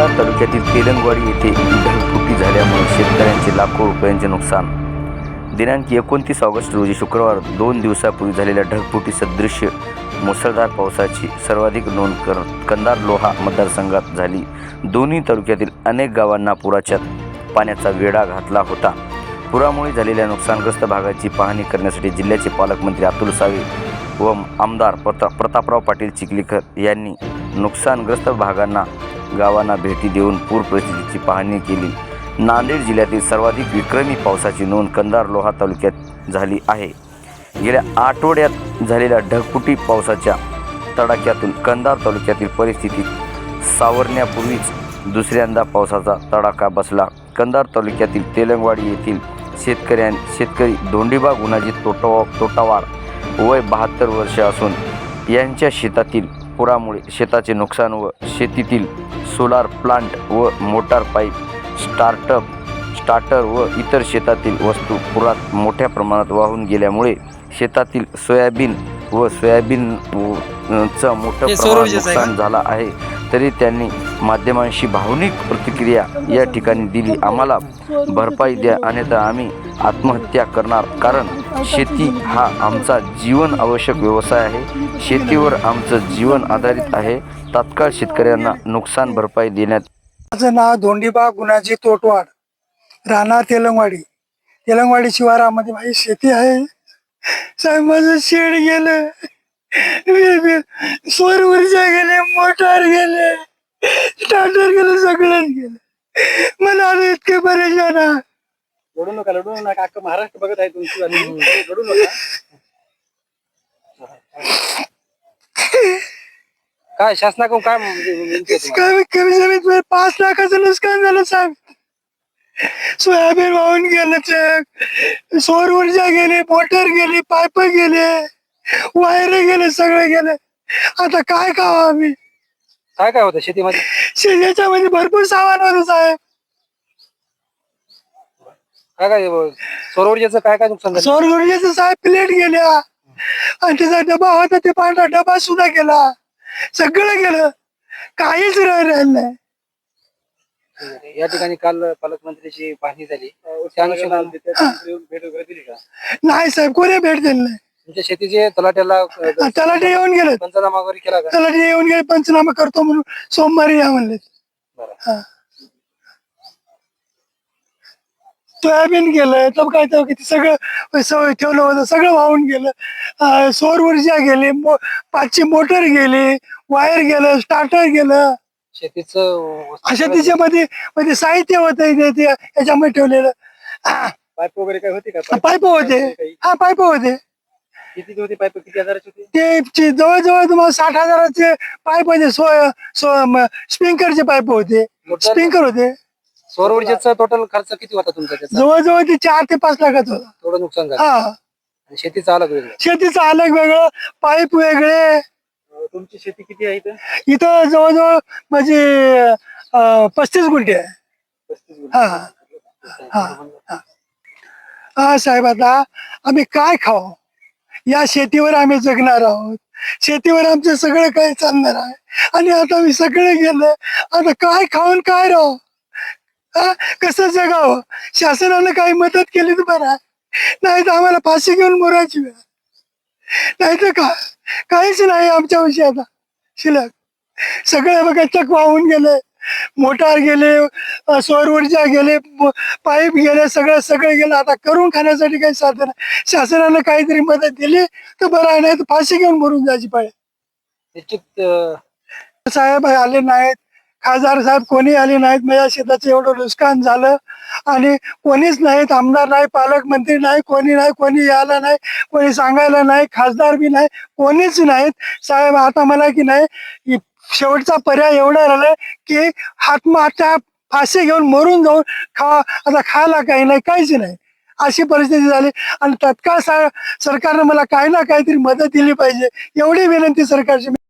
कंधार तालुक्यातील तेलंगवाडी येथे ढगफुटी झाल्यामुळे शेतकऱ्यांचे लाखो रुपयांचे नुकसान. दिनांक एकोणतीस ऑगस्ट रोजी शुक्रवार दोन दिवसापूर्वी झालेल्या ढगफुटी सदृश्य मुसळधार पावसाची सर्वाधिक नोंद कर कंदार लोहा मतदारसंघात झाली. दोन्ही तालुक्यातील अनेक गावांना पुराच्या पाण्याचा वेढा घातला होता. पुरामुळे झालेल्या नुकसानग्रस्त भागाची पाहणी करण्यासाठी जिल्ह्याचे पालकमंत्री अतुल सावे व आमदार प्रता प्रतापराव पाटील चिखलीकर यांनी नुकसानग्रस्त भागांना गावांना भेटी देऊन पूर परिस्थितीची पाहणी केली. नांदेड जिल्ह्यातील सर्वाधिक विक्रमी पावसाची नोंद कंधार लोहा तालुक्यात झाली आहे. गेल्या आठवड्यात झालेल्या ढगफुटी पावसाच्या तडाख्यातून कंधार तालुक्यातील परिस्थिती सावरण्यापूर्वीच दुसऱ्यांदा पावसाचा तडाखा बसला. कंधार तालुक्यातील तेलंगवाडी येथील शेतकऱ्यां शेतकरी धोंडीबा गुणाजी तोटावा तोटावार वय बहात्तर वर्ष असून यांच्या शेतातील पुरामुळे शेताचे नुकसान व शेतीतील सोलार प्लांट व मोटार पाईप स्टार्टअप स्टार्टर व इतर शेतातील वस्तू पुरात मोठ्या प्रमाणात वाहून गेल्यामुळे शेतातील सोयाबीन व सोयाबीन चं मोठं प्रमाणात? नुकसान झालं आहे. तरी त्यांनी माध्यमांशी भावनिक प्रतिक्रिया या ठिकाणी दिली. आम्हाला भरपाई द्या. अन्यथा आम्ही आत्महत्या करणार. कारण शेती हा आमचा जीवन आवश्यक व्यवसाय आहे. शेतीवर आमचं जीवन आधारित आहे. तात्काळ शेतकऱ्यांना नुकसान भरपाई देण्यात माझं नाव धोंडीबा गुणाजी तोटवाड राहणार तेलंगवाडी. तेलंगवाडी शिवारामध्ये माझी शेती आहे. साहेब माझं शेड गेलं. सौर ऊर्जा गेले मोटार गेले स्टार्टर गेलं सगळंच गेलं. मला आता इतके परेशान लढू नका लढू नका. अख्खं महाराष्ट्र बघत आहे तुमची आणि लढू नका. काय शासनाकडून काय म्हणजे विनंती आहे तुम्हाला? कमी कमी जमीन पाच लाखाचं नुकसान झालं साहेब. सोयाबीन वाहून गेलं चक सौर ऊर्जा गेली मोटर गेली पाईप गेले वायर गेले सगळे गेले. आता काय खावं आम्ही? काय काय होतं शेतीमध्ये? शेजाच्यामध्ये भरपूर सामान होतं साहेब. काय काय सौर ऊर्जेचं काय काय नुकसान झालं? सौर ऊर्जेचं साहेब प्लेट गेल्या. आणि त्याचा डबा होता ते पांढरा डबा सुद्धा गेला. सगळं गेलं. काहीच राहिलं नाही. या ठिकाणी काल पालकमंत्र्याची पाहणी झाली. त्या अनुषंगाने नाही साहेब कोणी भेट दिली नाही. तुमच्या शेतीचे तलाट्याला त्याला ते येऊन गेले पंचनामा वगैरे केला का? त्याला ते येऊन गेले पंचनामा करतो म्हणून सोमवारी या म्हणले बरं. हा. सोयाबीन गेलं तर काय तर किती सगळं सवय ठेवलं होतं सगळं वाहून गेलं. सौर ऊर्जा गेली मो- पाचशे मोटर गेली वायर गेलं स्टार्टर गेलं. शेतीचं अशा त्याच्यामध्ये मध्ये साहित्य होतं ते याच्यामध्ये ठेवलेलं. पाईप वगैरे काय होती का? पाईप होते? हा पाईप होते. किती होती पाईप? किती हजाराची होती? ते जवळजवळ तुम्हाला साठ हजाराचे पाईप होते स्प्रिंकरचे पाईप होते. स्प्रिंकर होते. सौर ऊर्जेचा टोटल खर्च किती होता तुमचा त्याचा? जवळजवळ ते चार ते पाच लाखात होता. थोडं नुकसान झालं. हा. आणि शेतीचं अलग वेगळं. शेतीचं अलग वेगळं पाईप वेगळे. तुमची शेती किती आहे इथं? इथं जवळजवळ म्हणजे अं, पस्तीस गुंठे आहे. पस्तीस. हा. हा. हा. हा साहेब आता आम्ही काय खाऊ? या शेतीवर आम्ही जगणार आहोत. शेतीवर आमचं सगळं काही चालणार आहे. आणि आता मी सगळे गेलं. आता काय खाऊन काय राहू? हा? कसं जगावं? शासनानं काही मदत केली तर बरं? आहे. नाही तर आम्हाला फाशी घेऊन मोरायची वेळ. नाही तर का? काहीच नाही आमच्या विषयी आता शिल्लक सगळे बघा चक वाहून गेले. मोटार गेले सौर ऊर्जा गेले पाईप गेले सगळं सगळं गेलं. आता करून खाण्यासाठी काही साधन नाही. शासनानं काहीतरी मदत दिली तर बरं आहे नाही तर फाशी घेऊन मरून जायची पाहिजे निश्चित साहेब आले नाहीत. खासदार साहेब कोणी आले नाहीत? माझ्या शेताचं एवढं नुकसान झालं. आणि कोणीच नाहीत आमदार नाही पालकमंत्री नाही कोणी नाही कोणी यायला नाही कोणी सांगायला नाही खासदार बी नाही कोणीच नाहीत. साहेब आता मला की नाही शेवटचा पर्याय एवढा राहिलाय की आत्महत्या फाशी घेऊन मरून जाऊन खा आता खायला काही नाही काहीच नाही. अशी परिस्थिती झाली. आणि तत्काळ सा- सरकारनं मला काही ना काहीतरी मदत दिली पाहिजे. एवढी विनंती सरकारची.